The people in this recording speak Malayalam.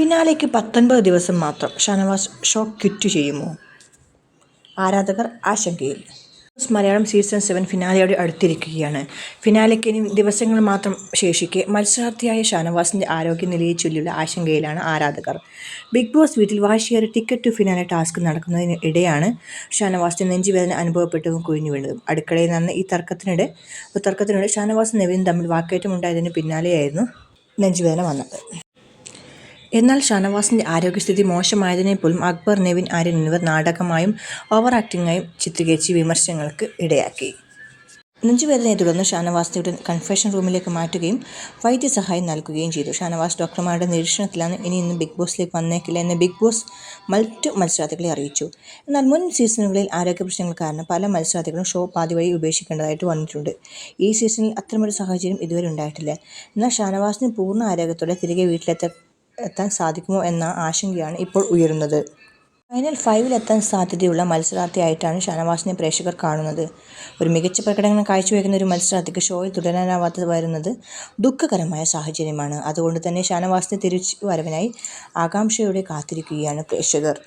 ഫിനാലെയ്ക്ക് പത്തൊൻപത് ദിവസം മാത്രം ഷാനവാസ് ഷോ ക്വിറ്റ് ചെയ്യുമോ? ആരാധകർ ആശങ്കയിൽ. മലയാളം സീസൺ സെവൻ ഫിനാലയോട് അടുത്തിരിക്കുകയാണ്. ഫിനാലയ്ക്ക് ഇനി ദിവസങ്ങൾ മാത്രം ശേഷിക്കെ മത്സരാർത്ഥിയായ ഷാനവാസിന്റെ ആരോഗ്യനിലയെ ചൊല്ലിയുള്ള ആശങ്കയിലാണ് ആരാധകർ. ബിഗ് ബോസ് വീട്ടിൽ വാശിയേറെ ടിക്കറ്റ് ടു ഫിനാലെ ടാസ്ക് നടക്കുന്നതിന് ഇടയാണ് ഷാനവാസിന് നെഞ്ചുവേദന അനുഭവപ്പെട്ടതും കുഴിഞ്ഞു വീണതും. അടുക്കളയിൽ നടന്ന ഈ തർക്കത്തിനിടെ തർക്കത്തിനിടെ ഷാനവാസും നെവിനും തമ്മിൽ വാക്കേറ്റമുണ്ടായതിന് പിന്നാലെയായിരുന്നു നെഞ്ചുവേദന വന്നത്. എന്നാൽ ഷാനവാസിന്റെ ആരോഗ്യസ്ഥിതി മോശമായതിനെ പോലും അക്ബർ നെവിൻ ആര്യൻ എന്നിവർ നാടകമായും ഓവർ ആക്ടിങ്ങായും ചിത്രീകരിച്ച് വിമർശനങ്ങൾക്ക് ഇടയാക്കി. നെഞ്ചുവേദനയെ തുടർന്ന് ഷാനവാസിനെ ഉടൻ കൺഫെഷൻ റൂമിലേക്ക് മാറ്റുകയും വൈദ്യസഹായം നൽകുകയും ചെയ്തു. ഷാനവാസ് ഡോക്ടർമാരുടെ നിരീക്ഷണത്തിലാണ് ഇനി ഇന്ന് ബിഗ് ബോസിലേക്ക് വന്നേക്കില്ല എന്ന് ബിഗ് ബോസ് മറ്റു മത്സരാർത്ഥികളെ അറിയിച്ചു. എന്നാൽ മുൻ സീസണുകളിൽ ആരോഗ്യ പ്രശ്നങ്ങൾ കാരണം പല മത്സരാർത്ഥികളും ഷോ പാതി വഴി ഉപേക്ഷിക്കേണ്ടതായിട്ട് വന്നിട്ടുണ്ട്. ഈ സീസണിൽ അത്തരമൊരു സാഹചര്യം ഇതുവരെ ഉണ്ടായിട്ടില്ല. എന്നാൽ ഷാനവാസിന് പൂർണ ആരോഗ്യത്തോടെ തിരികെ വീട്ടിലെത്ത എത്താൻ സാധിക്കുമോ എന്ന ആശങ്കയാണ് ഇപ്പോൾ ഉയരുന്നത്. ഫൈനൽ ഫൈവിലെത്താൻ സാധ്യതയുള്ള മത്സരാർത്ഥിയായിട്ടാണ് ഷാനവാസിനെ പ്രേക്ഷകർ കാണുന്നത്. ഒരു മികച്ച പ്രകടനം കാഴ്ചവെക്കുന്ന ഒരു മത്സരാർത്ഥിക്ക് ഷോയിൽ തുടരാനാവാത്തത് വരുന്നത് ദുഃഖകരമായ സാഹചര്യമാണ്. അതുകൊണ്ട് തന്നെ ഷാനവാസിന്റെ തിരിച്ചു വരവിനായി ആകാംക്ഷയോടെ കാത്തിരിക്കുകയാണ് പ്രേക്ഷകർ.